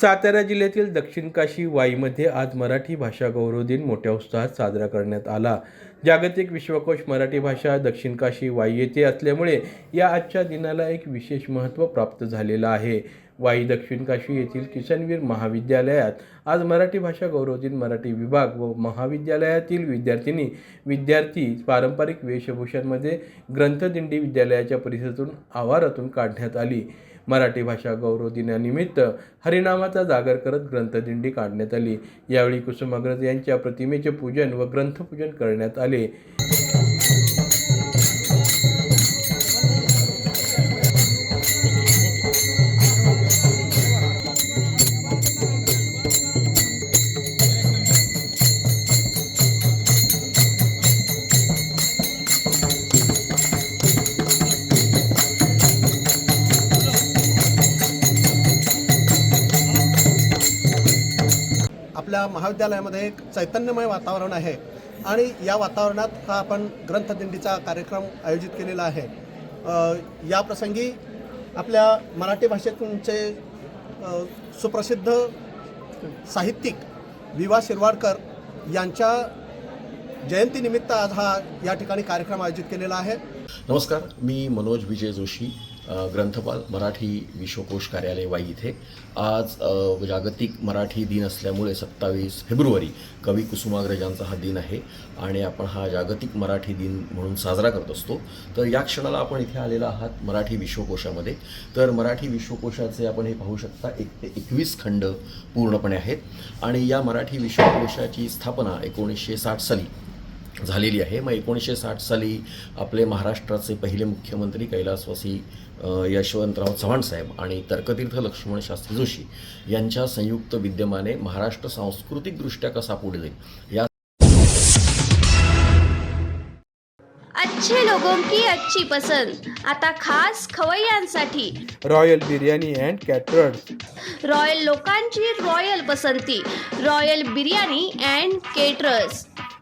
सातारा जिल्ह्यातील दक्षिण काशी वाईमध्ये आज मराठी भाषा गौरव दिन मोठ्या उत्साहात साजरा करण्यात आला. जागतिक विश्वकोश मराठी भाषा दक्षिण काशी वाई येथे असल्यामुळे या आजच्या दिनाला एक विशेष महत्त्व प्राप्त झालेलं आहे. वाई दक्षिण काशी येथील किसनवीर महाविद्यालयात आज मराठी भाषा गौरव दिन मराठी विभाग व महाविद्यालयातील विद्यार्थिनी विद्यार्थी पारंपरिक वेशभूषांमध्ये ग्रंथदिंडी विद्यालयाच्या परिसरातून आवारातून काढण्यात आली. मराठी भाषा गौरव दिनानिमित्त हरिनामाचा जागर करत ग्रंथदिंडी काढण्यात आली. यावेळी कुसुमाग्रज यांच्या प्रतिमेचे पूजन व ग्रंथपूजन करण्यात आले. आपल्या महाविद्यालयामध्ये एक चैतन्यमय वातावरण आहे. आणि या वातावरणात हा आपण ग्रंथदिंडीचा कार्यक्रम आयोजित केलेला आहे. या प्रसंगी आपल्या मराठी भाषेतूनचे सुप्रसिद्ध साहित्यिक विवा शिरवाडकर यांच्या जयंतीनिमित्त आज हा या ठिकाणी कार्यक्रम आयोजित केलेला आहे. नमस्कार मी मनोज विजय जोशी ग्रंथपाल मराठी विश्वकोश कार्यालय वाई इथे. आज जागतिक मराठी दिन असल्यामुळे सत्तावीस फेब्रुवारी कवी कुसुमाग्रजांचा हा दिन आहे आणि आपण हा जागतिक मराठी दिन म्हणून साजरा करत असतो. तर या क्षणाला आपण इथे आलेला आहात मराठी विश्वकोशामध्ये. तर मराठी विश्वकोशाचे आपण हे पाहू शकता एक ते एकवीस खंड पूर्णपणे आहेत. आणि या मराठी विश्वकोशाची स्थापना एकोणीसशे साठ साली झालेली आहे. मग एकोणीसशे साठ साली आपले महाराष्ट्राचे पहिले मुख्यमंत्री कैलासवासी यशवंतराव चव्हाण साहेब आणि तर्कतीर्थ लक्ष्मण शास्त्री जोशी यांच्या संयुक्त विद्यमाने महाराष्ट्र सांस्कृतिकदृष्ट्या कसा पुढे जाईल? या अच्छे लोगों की अच्छी पसंद. आता खास खवय्यांसाठी. Royal biryani and caterers royal लोकांची रॉयल पसंती. Royal biryani and caterers